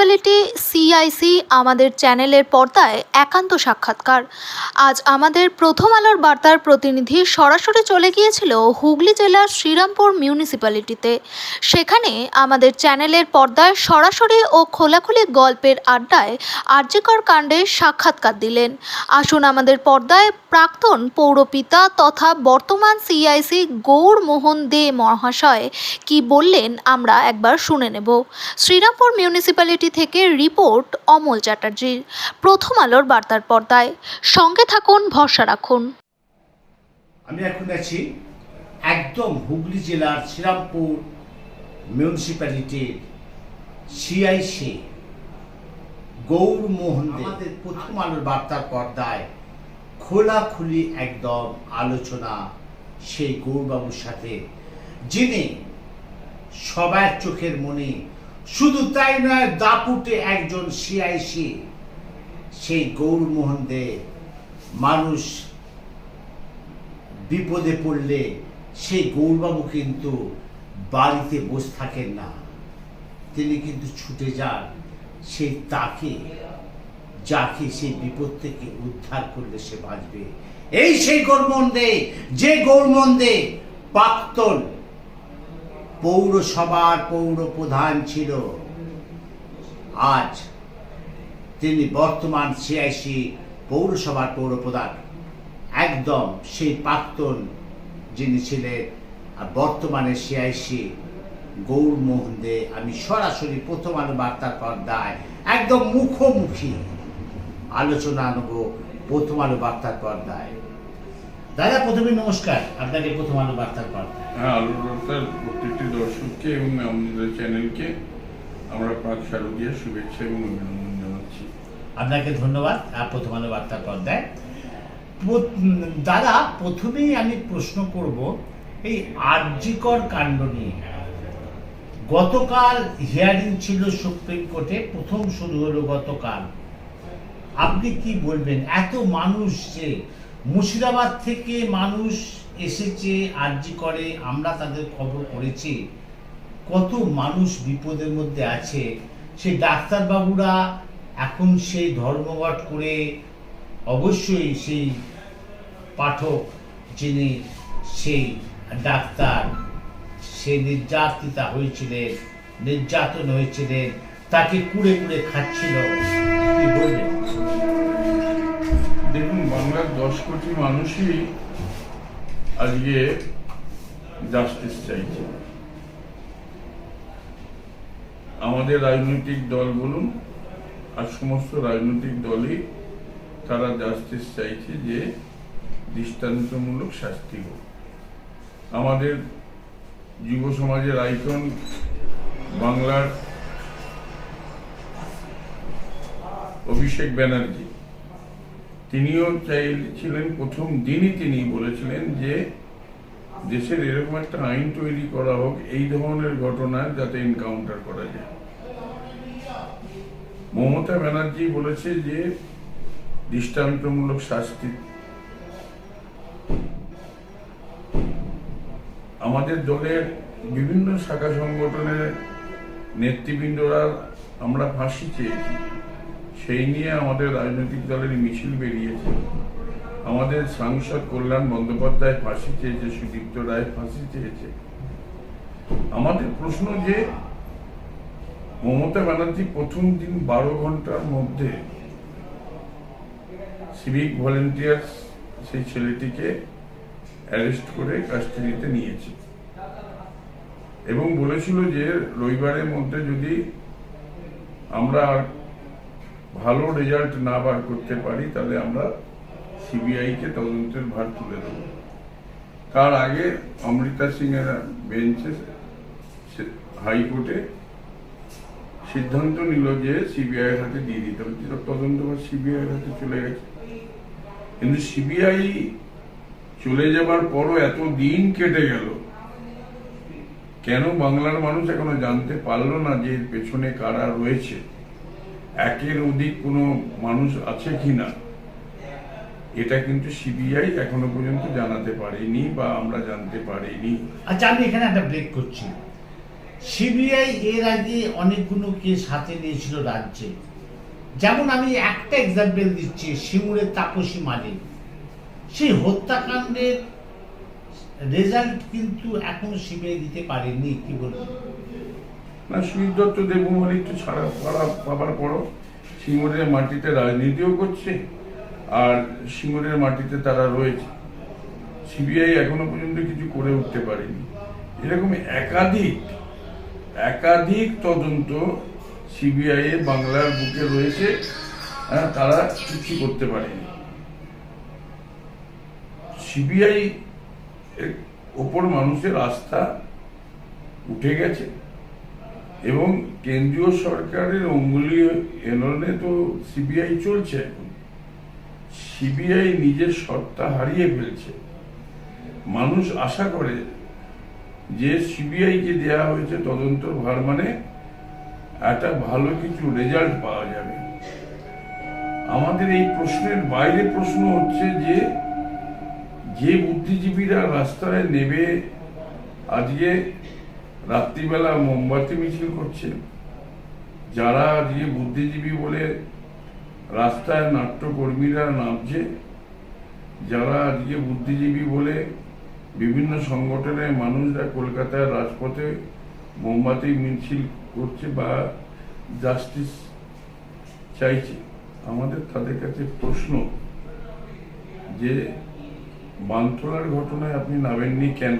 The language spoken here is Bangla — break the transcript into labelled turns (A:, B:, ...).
A: মিউনিসিপ্যালিটি সিআইসি আমাদের চ্যানেলের পর্দায় একান্ত সাক্ষাৎকার। আজ আমাদের প্রথম আলোর বার্তার প্রতিনিধি সরাসরি চলে গিয়েছিল হুগলি জেলার শ্রীরামপুর মিউনিসিপ্যালিটিতে সেখানে আমাদের চ্যানেলের পর্দায় সরাসরি ও খোলাখুলি গল্পের আড্ডায় আর্যিকর কাণ্ডে সাক্ষাৎকার দিলেন। আসুন আমাদের পর্দায় প্রাক্তন পৌরপিতা তথা বর্তমান সিআইসি গৌর মোহন দে মহাশয় কি বললেন আমরা একবার শুনে নেব। শ্রীরামপুর মিউনিসিপ্যালিটি থেকে রিপোর্ট অমল চ্যাটার্জির। প্রথম আলোর বার্তার পর্দায়। সঙ্গে থাকুন ভরসা রাখুন।
B: আমি এখন আছি একদম হুগলি জেলার শ্রীরামপুর মিউনিসিপ্যালিটির সিআইসি গৌরমোহন আমাদের প্রথম আলোর বার্তার পর্দায় খোলাখুলি একদম আলোচনা সেই গৌরবাবুর সাথে যিনি সবার চোখের মনে শুধু তাই নয়, দাপুটে একজন সিআইসি সেই গৌরমোহন দে, মানুষ বিপদে পড়লে সেই গৌরবাবু কিন্তু বাড়িতে বসে থাকেন না। তিনি কিন্তু ছুটে যান সেই তাকে, যাকে সেই বিপদ থেকে উদ্ধার করলে সে বাঁচবে। এই সেই গৌরমন্দে যে গৌরমন্দে প্রাক্তন পৌরসভার পৌর প্রধান ছিল। আজ তিনি বর্তমান সিআইসি পৌরসভার পৌর প্রধান একদম সেই প্রাক্তন যিনি ছিলেন, আর বর্তমানে সিআইসি গৌরমোহন দে। আমি সরাসরি প্রথম আলো বার্তার পর্দায় একদম মুখোমুখি আলোচনা আনব প্রথম আলো বার্তার পর্দায়। দাদা প্রথমে নমস্কার। আপনাকে প্রথম আলো বার্তার
C: হ্যাঁ বার্তার প্রত্যেকটি দর্শককে এবং আমাদের চ্যানেলকে আমরা পাক শারদীয় শুভেচ্ছা এবং অভিনন্দন জানাচ্ছি।
B: আপনাকে ধন্যবাদ আর প্রথম আলো বার্তার পর্দায় দাদা প্রথমেই আমি প্রশ্ন করব এই আর্যিকর কাণ্ড নিয়ে। গতকাল হিয়ারিং ছিল সুপ্রিম কোর্টে প্রথম শুরু হলো গতকাল। আপনি কি বলবেন? এত মানুষ যে মুর্শিদাবাদ থেকে মানুষ এসেছে, আর্জি করে, আমরা তাদের খবর করেছি। কত মানুষ বিপদের মধ্যে আছে। সেই ডাক্তারবাবুরা এখন সেই ধর্মঘট করে অবশ্যই সেই পাঠক যিনি সেই ডাক্তার সে নির্যাতিতা হয়েছিলেন, নির্যাতন হয়েছিলেন, তাকে কুড়ে কুড়ে খাচ্ছিল। কি
C: দেখুন, বাংলার দশ কোটি মানুষই আজকে জাস্টিস চাইছে। আমাদের রাজনৈতিক দল বলুন, আর সমস্ত রাজনৈতিক দলই তারা জাস্টিস চাইছে যে দৃষ্টান্তমূলক শাস্তি হোক। আমাদের যুব সমাজের আইকন বাংলার অভিষেক ব্যানার্জি। তিনিও চাইছিলেন, প্রথম দিনই তিনি বলেছিলেন যে দেশের এরকম একটা আইন তৈরি করা হোক, এই ধরনের ঘটনা যাতে এনকাউন্টার করা যায়। মমতা ব্যানার্জি বলেছে যে দৃষ্টান্তমূলক শাস্তি। আমাদের দলের বিভিন্ন শাখা সংগঠনের নেতৃবৃন্দরা আমরা ফাঁসি চেয়েছি। সেই নিয়ে আমাদের রাজনৈতিক দলের মিছিল বেরিয়েছে। আমাদের সাংসদ কল্যাণ বন্দ্যোপাধ্যায় ফাঁসি চেয়েছে, সুদীপ্ত রায় ফাঁসি চেয়েছে। আমাদের প্রশ্ন যে, মমতা ব্যানার্জি প্রথম দিন বারো ঘণ্টার মধ্যে সিভিক ভলেন্টিয়ার সেই ছেলেটিকে অ্যারেস্ট করে কাস্টাডিতে নিয়েছে। এবং বলেছিল যে, রবিবারের মধ্যে যদি আমরা ভালো রেজাল্ট না বার করতে পারি, তাহলে আমরা সিবিআই কে তদন্তের ভার তুলে দেব। তার আগে অমৃতা সিং এর বেঞ্চে হাইকোর্টে সিদ্ধান্ত নিল যে সিবিআই হাতে দিয়ে দিতে হবে। তো তদন্ত ভার সিবিআই হাতে চলে গেছে। কিন্তু সিবিআই চলে যাবার পরও এত দিন কেটে গেল। কেন বাংলার মানুষ এখনও জানতে পারল না যে পেছনে কারা রয়েছে? একের অধিক কোনো মানুষ আছে কি না এটা কিন্তু সিবিআই এখনও পর্যন্ত জানাতে পারেনি বা আমরা জানতে পারিনি।
B: আচ্ছা আমি এখানে একটা ব্রেক করছি। সিবিআই এর আগে অনেকগুলো কেস হাতে নিয়েছিল রাজ্যে। যেমন আমি একটা এক্সাম্পল দিচ্ছি শিমুরের তাপসী মালিক। সেই হত্যাকাণ্ডের রেজাল্ট কিন্তু এখনও সিবিআই দিতে পারেনি, কি বলব
C: না সুনীল দত্ত একটু ছাড়া পাড়া পাবার পরও সিঙ্গুরের মাটিতে রাজনীতিও করছে আর সিঙ্গুরের মাটিতে তারা রয়েছে। সিবিআই এখনও পর্যন্ত কিছু করে উঠতে পারেনি। এরকম একাধিক একাধিক তদন্ত সিবিআই বাংলার বুকে রয়েছে হ্যাঁ, তারা কিছু করতে পারেনি। সিবিআই ওপর মানুষের আস্থা উঠে গেছে। এবং কেন্দ্রীয় সরকারের অঙ্গুলি এননে তো সিবিআই চলছে এখন। সিবিআই নিজের সত্তা হারিয়ে ফেলছে। মানুষ আশা করে যে সিবিআই কে দেয়া হয়েছে তদন্ত ভার মানে একটা ভালো কিছু রেজাল্ট পাওয়া যাবে। আমাদের এই প্রশ্নের বাইরে প্রশ্ন হচ্ছে যে যে বুদ্ধিজীবীরা রাস্তায় নেবে আজকে রাত্রিবেলা মোমবাতি মিছিল করছে। যারা আজকে বুদ্ধিজীবী বলে রাস্তায় নাট্যকর্মীরা নামছে, যারা আজকে বুদ্ধিজীবী বলে বিভিন্ন সংগঠনের মানুষরা কলকাতার রাজপথে মোমবাতি মিছিল করছে বা জাস্টিস চাইছে, আমাদের তাদের কাছে প্রশ্ন যে বানতলার ঘটনায় আপনি নামেননি কেন?